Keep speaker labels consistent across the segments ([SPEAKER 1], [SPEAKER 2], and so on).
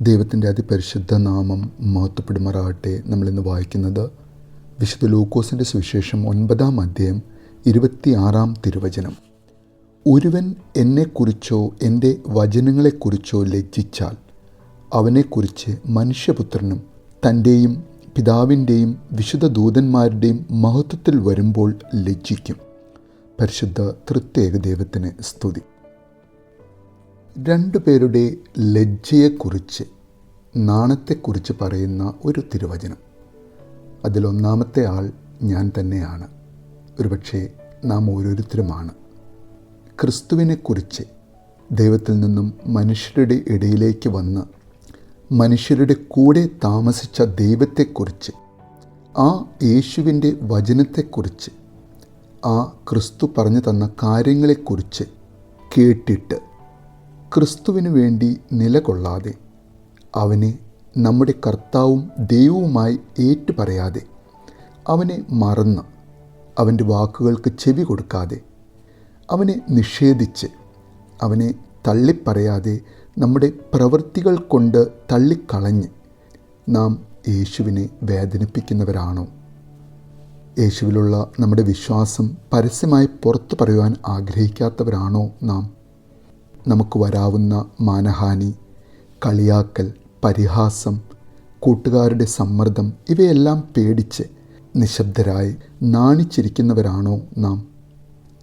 [SPEAKER 1] ദൈവത്തിന്റെ അതിപരിശുദ്ധ നാമം മഹത്വപ്പെടുമാറാകട്ടെ. നമ്മളിന്ന് വായിക്കുന്നത് വിശുദ്ധ ലൂക്കോസിന്റെ സുവിശേഷം ഒൻപതാം അധ്യായം ഇരുപത്തിയാറാം തിരുവചനം. ഒരുവൻ എന്നെക്കുറിച്ചോ എന്റെ വചനങ്ങളെക്കുറിച്ചോ ലജ്ജിച്ചാൽ അവനെക്കുറിച്ച് മനുഷ്യപുത്രനും തന്റെയും പിതാവിന്റെയും വിശുദ്ധ ദൂതന്മാരുടെയും മഹത്വത്തിൽ വരുമ്പോൾ ലജ്ജിക്കും. പരിശുദ്ധ തൃത്യേക ദൈവത്തിന് സ്തുതി. രണ്ടുപേരുടെ ലജ്ജയെക്കുറിച്ച് നാണത്തെക്കുറിച്ച് പറയുന്ന ഒരു തിരുവചനം. അതിലൊന്നാമത്തെ ആൾ ഞാൻ തന്നെയാണ്. ഒരുപക്ഷെ നാം ഓരോരുത്തരുമാണ്. ക്രിസ്തുവിനെക്കുറിച്ച് ദൈവത്തിൽ നിന്നും മനുഷ്യരുടെ ഇടയിലേക്ക് വന്ന് മനുഷ്യരുടെ കൂടെ താമസിച്ച ദൈവത്തെക്കുറിച്ച് ആ യേശുവിന്റെ വചനത്തെക്കുറിച്ച് ആ ക്രിസ്തു പറഞ്ഞു തന്ന കാര്യങ്ങളെക്കുറിച്ച് കേട്ടിട്ട് ക്രിസ്തുവിനു വേണ്ടി നിലകൊള്ളാതെ അവനെ നമ്മുടെ കർത്താവും ദൈവവുമായി ഏറ്റുപറയാതെ അവനെ മറന്ന് അവന്റെ വാക്കുകൾക്ക് ചെവി കൊടുക്കാതെ അവനെ നിഷേധിച്ച് അവനെ തള്ളിപ്പറയാതെ നമ്മുടെ പ്രവൃത്തികൾ കൊണ്ട് തള്ളിക്കളഞ്ഞ് നാം യേശുവിനെ വേദനിപ്പിക്കുന്നവരാണോ? യേശുവിലുള്ള നമ്മുടെ വിശ്വാസം പരസ്യമായി പുറത്തു പറയുവാൻ ആഗ്രഹിക്കാത്തവരാണോ നാം? നമുക്ക് വരാവുന്ന മാനഹാനി കളിയാക്കൽ പരിഹാസം കൂട്ടുകാരുടെ സമ്മർദ്ദം ഇവയെല്ലാം പേടിച്ച് നിശബ്ദരായി നാണിച്ചിരിക്കുന്നവരാണോ നാം?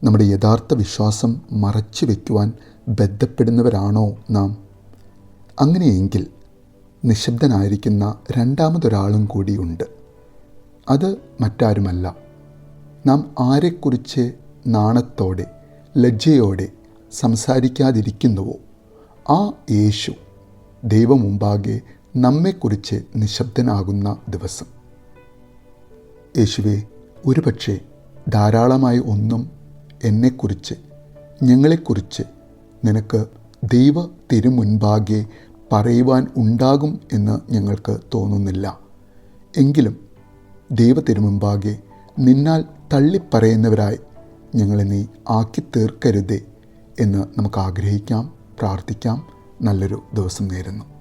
[SPEAKER 1] നമ്മുടെ യഥാർത്ഥ വിശ്വാസം മറച്ചു വയ്ക്കുവാൻ ബന്ധപ്പെടുന്നവരാണോ നാം? അങ്ങനെയെങ്കിൽ നിശബ്ദനായിരിക്കുന്ന രണ്ടാമതൊരാളും കൂടിയുണ്ട് അത് മറ്റാരുമല്ല. നാം ആരെക്കുറിച്ച് നാണത്തോടെ ലജ്ജയോടെ സംസാരിക്കാതിരിക്കുന്നുവോ? ആ യേശു ദൈവമുമ്പാകെ നമ്മെക്കുറിച്ച് നിശബ്ദനാകുന്ന ദിവസം. യേശുവെ ഒരുപക്ഷെ ധാരാളമായി ഒന്നും എന്നെക്കുറിച്ച് ഞങ്ങളെക്കുറിച്ച് നിനക്ക് ദൈവ തിരുമുൻപാകെ പറയുവാൻ ഉണ്ടാകും എന്ന് ഞങ്ങൾക്ക് തോന്നുന്നില്ല. എങ്കിലും ദൈവ തിരുമുൻപാകെ നിന്നാൽ തള്ളിപ്പറയുന്നവരായി ഞങ്ങളെ നീ ആക്കി തീർക്കരുതേ എന്ന് നമുക്ക് ആഗ്രഹിക്കാം പ്രാർത്ഥിക്കാം. നല്ലൊരു ദിവസം നേരുന്നു.